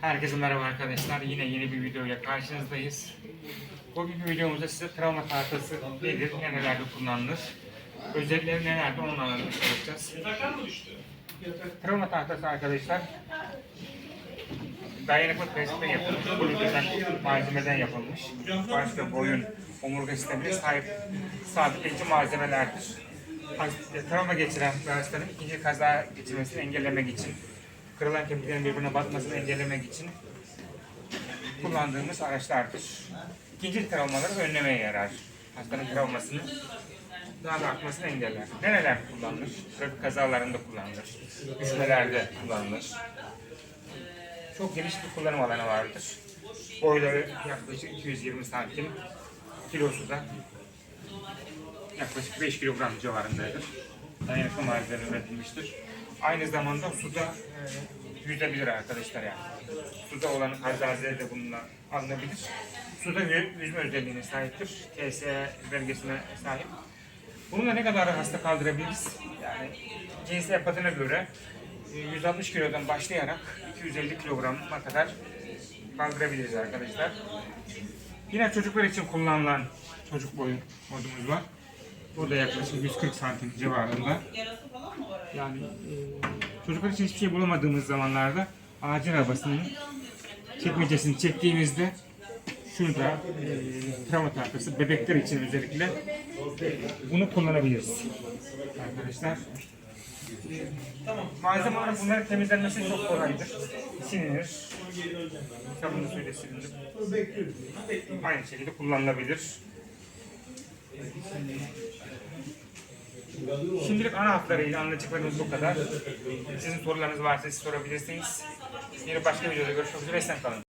Herkese merhaba arkadaşlar. Yine yeni bir video ile karşınızdayız. Bugünkü videomuzda size travma tahtası nedir, nelerde kullanılır, özellikleri nelerde onu anlatmaya çalışacağız. Travma tahtası arkadaşlar dayanıklı testten yapılmış, gluten malzemeden yapılmış. Başka boyun, omurga sistemine sahip sabitleyici malzemelerdir. Travma geçiren hastanın ikinci kaza geçirmesini engellemek için, kırılan kemiklerin birbirine batmasını engellemek için kullandığımız araçlardır. İkinci travmaları önlemeye yarar. Hastanın travmasını daha da artmasını engeller. Nereler kullanılır? Trafik kazalarında kullanılır. Düşmelerde kullanılır. Çok geniş bir kullanım alanı vardır. Boyları yaklaşık 220 santim, kilosu da yaklaşık 5 kilogram civarındadır. Dayanıklı malzeme üretilmiştir. Aynı zamanda suda e, yüzebilir arkadaşlar yani. Suda olan hazazeleri de bununla alınabilir. Suda yü- yüzme özelliğine sahiptir. TSE belgesine sahip. Bununla ne kadar hasta kaldırabiliriz? Yani cinsel yapıdına göre e, 160 kilodan başlayarak 250 kilograma kadar kaldırabiliriz arkadaşlar. Yine çocuklar için kullanılan çocuk boyu modumuz var. Burada yaklaşık 140 santim civarında. Yani e, çocuklar için hiçbir şey bulamadığımız zamanlarda acil arabasının çekmecesini çektiğimizde şurada e, travma tahtası bebekler için özellikle bunu kullanabiliriz arkadaşlar. Malzeme olarak temizlenmesi çok kolaydır. Silinir. Sabunlu suyla silinir. Aynı şekilde kullanılabilir. Şimdilik ana hatlarıyla anlatacaklarımız bu kadar. Sizin sorularınız varsa siz sorabilirsiniz. Yine başka videoda görüşmek üzere. Esen kalın.